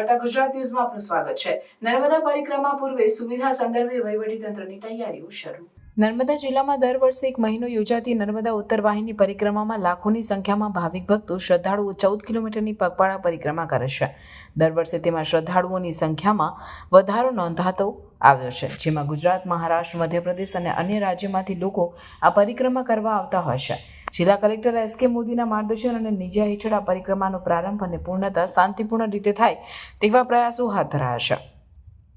કરતા ગુજરાત ન્યૂઝમાં આપનું સ્વાગત છે. નર્મદા પરિક્રમા પૂર્વે સુવિધા સંદર્ભે વહીવટીતંત્રની તૈયારીઓ શરૂ. નર્મદા જિલ્લામાં દર વર્ષે એક મહિનો યોજાતી નર્મદા ઉત્તર વાહિની પરિક્રમામાં લાખોની સંખ્યામાં ભાવિક ભક્તો શ્રદ્ધાળુઓ ચૌદ કિલોમીટરની પગપાળા પરિક્રમા કરે છે. દર વર્ષે તેમાં શ્રદ્ધાળુઓની સંખ્યામાં વધારો નોંધાતો આવ્યો છે, જેમાં ગુજરાત, મહારાષ્ટ્ર, મધ્યપ્રદેશ અને અન્ય રાજ્યોમાંથી લોકો આ પરિક્રમા કરવા આવતા હોય છે. જિલ્લા કલેક્ટર એસ કે મોદીના માર્ગદર્શન અને નિજા હેઠળ આ પરિક્રમાનો પ્રારંભ અને પૂર્ણતા શાંતિપૂર્ણ રીતે થાય તેવા પ્રયાસો હાથ ધરાયા છે.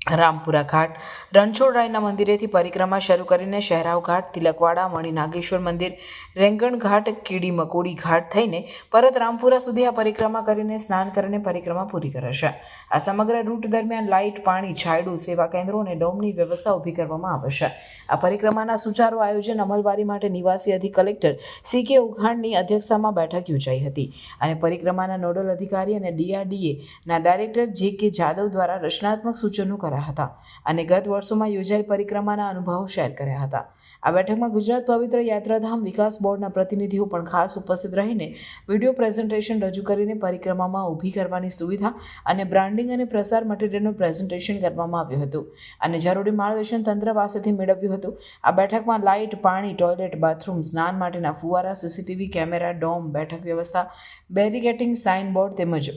રામપુરા ઘાટ. રણછોડરાયના મંદિરેથી પરિક્રમા શરૂ કરીને શહેરાવ ઘાટ, તિલકવાડા, મણિનાગેશ્વર મંદિર, રેંગણ ઘાટ કીડી મકોડી ઘાટ થઈને પરત રામપુરા સુધી આ પરિક્રમા કરીને સ્નાન કરીને પરિક્રમા પૂરી કરાશે. આ સમગ્ર રૂટ દરમિયાન લાઇટ, પાણી છાયડું સેવા કેન્દ્રો અને ડોમની વ્યવસ્થા ઊભી કરવામાં આવશે આ પરિક્રમાના સુચારુ આયોજન અમલવારી માટે નિવાસી અધિક કલેક્ટર સી કે ઉઘાણની અધ્યક્ષતામાં બેઠક યોજાઈ હતી અને પરિક્રમાના નોડલ અધિકારી અને ડીઆરડીએના ડાયરેક્ટર જે કે જાદવ દ્વારા રચનાત્મક સૂચનો કર્યા હતા અને ગત વર્ષોમાં યોજાયેલ પરિક્રમાના અનુભવો શેર કર્યા હતા. આ બેઠકમાં ગુજરાત પવિત્ર યાત્રાધામ વિકાસ બોર્ડના પ્રતિનિધિઓ પણ ખાસ ઉપસ્થિત રહીને વીડિયો પ્રેઝન્ટેશન રજૂ કરીને પરિક્રમામાં ઊભી કરવાની સુવિધા અને બ્રાન્ડિંગ અને પ્રસાર મટીરિયલનું પ્રેઝન્ટેશન કરવામાં આવ્યું હતું અને જરૂરી માર્ગદર્શન તંત્ર પાસેથી મેળવ્યું હતું. આ બેઠકમાં લાઇટ, પાણી, ટોયલેટ, બાથરૂમ, સ્નાન માટેના ફુવારા, સીસીટીવી કેમેરા, ડોમ, બેઠક વ્યવસ્થા બેરિકેટિંગ સાઇન બોર્ડ તેમજ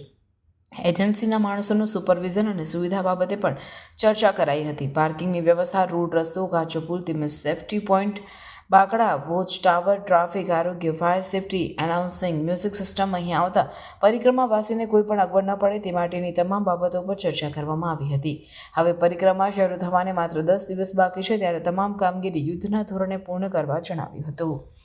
એજન્સીના માણસોનું સુપરવિઝન અને સુવિધા બાબતે પણ ચર્ચા કરાઈ હતી. પાર્કિંગની વ્યવસ્થા રોડ રસ્તો કાચો પુલ, તેમજ સેફટી પોઈન્ટ, બાકડા, વોચ ટાવર, ટ્રાફિક, આરોગ્ય, fire safety, announcing, music system અહીં આવતા પરિક્રમાવાસીને કોઈ પણ અગવડ ન પડે તે માટેની તમામ બાબતો પર ચર્ચા કરવામાં આવી હતી. હવે પરિક્રમા શરૂ થવાને માત્ર દસ દિવસ બાકી છે, ત્યારે તમામ કામગીરી યુદ્ધના ધોરણે પૂર્ણ કરવા જણાવ્યું હતું.